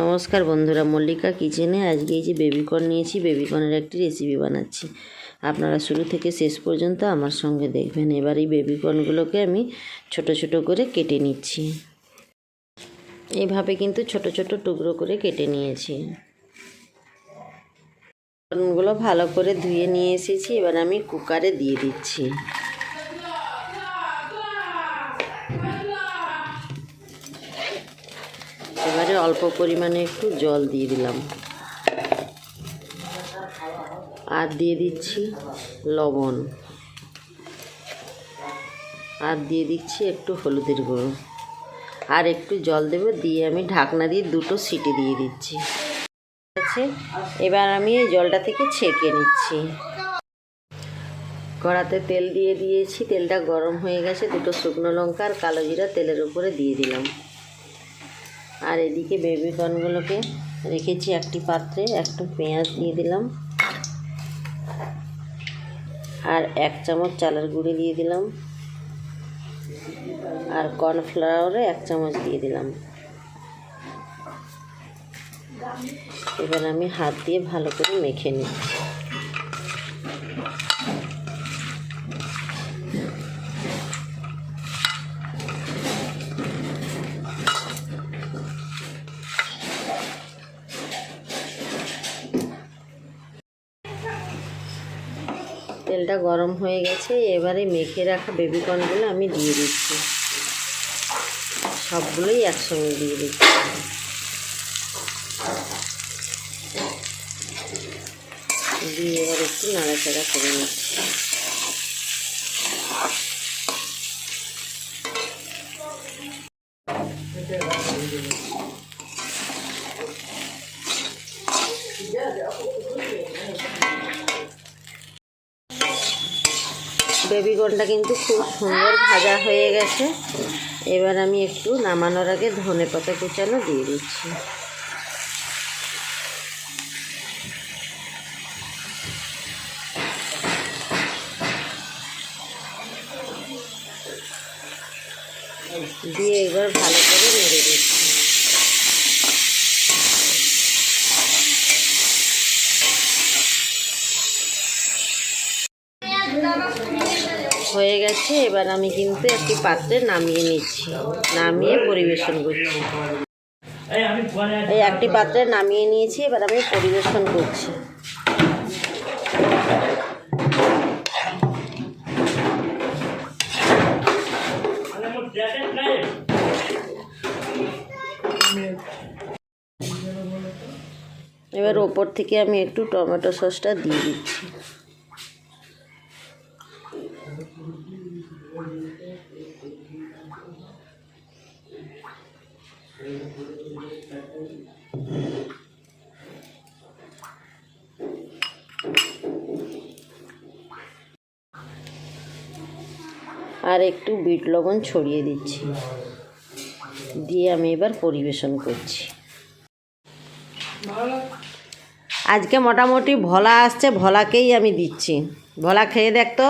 নমস্কার বন্ধুরা, মল্লিকা কিচেনে আজকে এই যে বেবিকর্ন নিয়েছি, বেবিকর্নের একটি রেসিপি বানাচ্ছি। আপনারা শুরু থেকে শেষ পর্যন্ত আমার সঙ্গে দেখবেন। এবার এই বেবিকর্নগুলোকে আমি ছোট ছোট করে কেটে নিচ্ছি। এভাবে কিন্তু ছোট ছোট টুকরো করে কেটে নিয়েছি। কর্নগুলো ভালো করে ধুয়ে নিয়ে এসেছি। এবার আমি কুকারে দিয়ে দিচ্ছি। এবারে অল্প পরিমাণে একটু জল দিয়ে দিলাম। আর দিয়ে দিচ্ছি লবণ। আর দিয়ে দিচ্ছি একটু হলুদের গুঁড়ো। আর একটু জল দেবো, দিয়ে আমি ঢাকনা দিয়ে দুটো সিটি দিয়ে দিচ্ছি। আছে, এবার আমি এই জলটা থেকে ছেঁকে নিচ্ছি। কড়াতে তেল দিয়ে দিয়েছি, তেলটা গরম হয়ে গেছে, দুটো শুকনো লঙ্কা আর কালো জিরা তেলের উপরে দিয়ে দিলাম। আর এদিকে বেবি কর্নগুলোকে রেখেছি একটি পাত্রে, একটু পেঁয়াজ দিয়ে দিলাম। আর এক চামচ চালের গুঁড়ি দিয়ে দিলাম। আর কর্নফ্লাওয়ারে এক চামচ দিয়ে দিলাম। এবার আমি হাত দিয়ে ভালো করে মেখে নিচ্ছি। তেলটা গরম হয়ে গেছে, এবারে মেখে রাখা বেবিকর্নগুলো আমি দিয়ে দিচ্ছি। সবগুলোই একসঙ্গে দিয়ে দিচ্ছি। দিয়ে এবার একটু নাড়াচাড়া করে নিচ্ছি। বেবিকর্নটা কিন্তু খুব সুন্দর ভাজা হয়ে গেছে। এবার আমি একটু নামানোর আগে ধনে পাতা কুচানো দিয়ে দিচ্ছি। দিয়ে এবার ভালো করে নেড়ে দিচ্ছি। হয়ে গেছে, এবার আমি কিন্তু একটি পাত্রে নামিয়ে নিচ্ছি, নামিয়ে পরিবেশন করছি। এই একটি পাত্রে নামিয়ে নিয়েছি, এবার আমি পরিবেশন করছি। এবার ওপর থেকে আমি একটু টমেটো সসটা দিয়ে দিচ্ছি। আর একটু বিট লবণ ছড়িয়ে দিচ্ছি। দিয়ে আমি এবার পরিবেশন করছি। আজকে মোটামুটি ভোলা আসছে, ভোলাকেই আমি দিচ্ছি। ভোলা খেয়ে দেখতো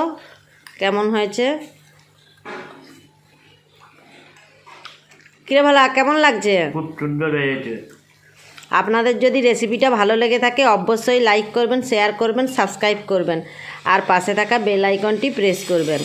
কেমন হয়েছে? কিরে ভালা কেমন লাগছে? খুব সুন্দর হয়েছে। আপনাদের যদি রেসিপিটা ভালো লেগে থাকে অবশ্যই লাইক করবেন শেয়ার করবেন সাবস্ক্রাইব করবেন। আর পাশে থাকা বেল আইকনটি প্রেস করবেন।